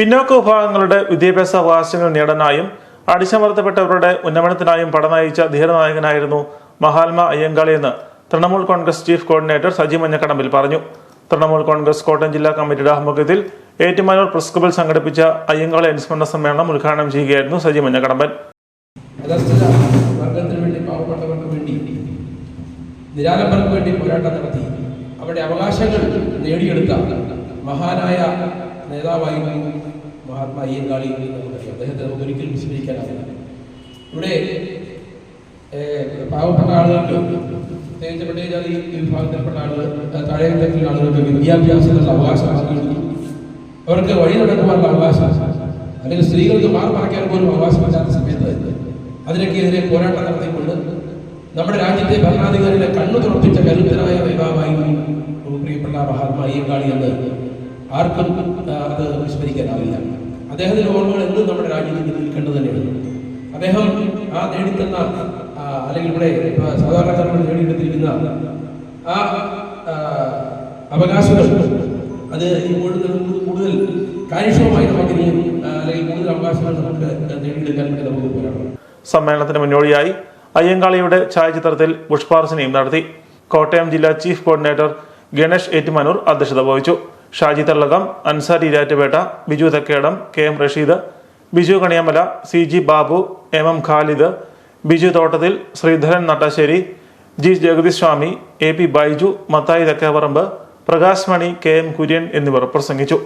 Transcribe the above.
പിന്നോക്ക വിഭാഗങ്ങളുടെ വിദ്യാഭ്യാസ അവകാശങ്ങൾ നേടാനായും അടിച്ചമർത്തപ്പെട്ടവരുടെ ഉന്നമനത്തിനായും പടനയിച്ച ധീരനായകനായിരുന്നു മഹാത്മ അയ്യങ്കാളി എന്ന് Trinamool Congress chief coordinator Saji Manjakkadambil പറഞ്ഞു. തൃണമൂൽ കോൺഗ്രസ് കോട്ടയം ജില്ലാ കമ്മിറ്റിയുടെ ആഭിമുഖ്യത്തിൽ ഏറ്റുമാനൂർ പ്രസ് ക്ലബിൽ സംഘടിപ്പിച്ച അയ്യങ്കാളി അനുസ്മരണ സമ്മേളനം ഉദ്ഘാടനം ചെയ്യുകയായിരുന്നു സജി മഞ്ഞക്കടമ്പൻ. നിരാലംബർക്ക് വേണ്ടി പോരാട്ടം നടത്തി. അവരുടെ അവകാശങ്ങൾ നേടിയെടുത്ത മഹാനായ നേതാവായിരുന്നു മഹാത്മാ അയ്യങ്കാളി നമുക്കറിയാം അദ്ദേഹത്തെ നമുക്ക് ഒരിക്കലും വിസ്മരിക്കാനാവില്ല. ഇവിടെ പാവപ്പെട്ട ആളുകൾക്ക് പ്രത്യേകിച്ച് പട്ടികജാതി വിഭാഗത്തിൽപ്പെട്ട ആളുകൾ താഴേക്കിടയിലുള്ള ആളുകൾക്ക് വിദ്യാഭ്യാസത്തിനുള്ള അവകാശം അവർക്ക് വഴി നടക്കുവാനുള്ള അവകാശം. അല്ലെങ്കിൽ സ്ത്രീകൾക്ക് മാർ മറയ്ക്കാൻ പോലും അവകാശമില്ലാത്ത സമയത്ത് അതിനൊക്കെതിരെ പോരാട്ടം നടത്തിക്കൊണ്ട് നമ്മുടെ രാജ്യത്തെ ഭരണാധികാരികളെ കണ്ണു തുറപ്പിച്ച കരുത്തരായ നേതാവായിരുന്നു പ്രിയപ്പെട്ട മഹാത്മാ അയ്യങ്കാളി എന്ന് ആർക്കും അത് വിസ്മരിക്കാനാവില്ല. അദ്ദേഹത്തിന്റെ ഓർമ്മകൾ എന്നും നമ്മുടെ രാജ്യത്ത് നിൽക്കേണ്ടത് തന്നെയാണ്. അദ്ദേഹം ആ നേടിത്തന്ന അല്ലെങ്കിൽ ഇവിടെ സാധാരണക്കാരോട് നേടിയെടുത്തിരിക്കുന്ന ആ അവകാശങ്ങൾ അത് നമുക്ക് കൂടുതൽ കാര്യക്ഷമമായി നമുക്ക് അല്ലെങ്കിൽ കൂടുതൽ അവകാശങ്ങൾ നമുക്ക് നേടിയെടുക്കാൻ നമുക്ക് പോരാടണം സമ്മേളനത്തിന് മുന്നോടിയായി അയ്യങ്കാളിയുടെ ഛായാചിത്രത്തിൽ പുഷ്പാർച്ചനയും നടത്തി. കോട്ടയം ജില്ലാ ചീഫ് കോർഡിനേറ്റർ ഗണേഷ് ഏറ്റുമാനൂർ അധ്യക്ഷത വഹിച്ചു. Shaji Thallakam Ansar Erattupetta Biju Thakkedam K M Rasheed Biju Kaniyamala C G Babu M M Khalid Biju Thottathil Sreedharan Nattassery G Jagadeesh Swamy A P Baiju Mathai Thakkeparambu Prakash Mani K M Kurian എന്നിവർ പ്രസംഗിച്ചു.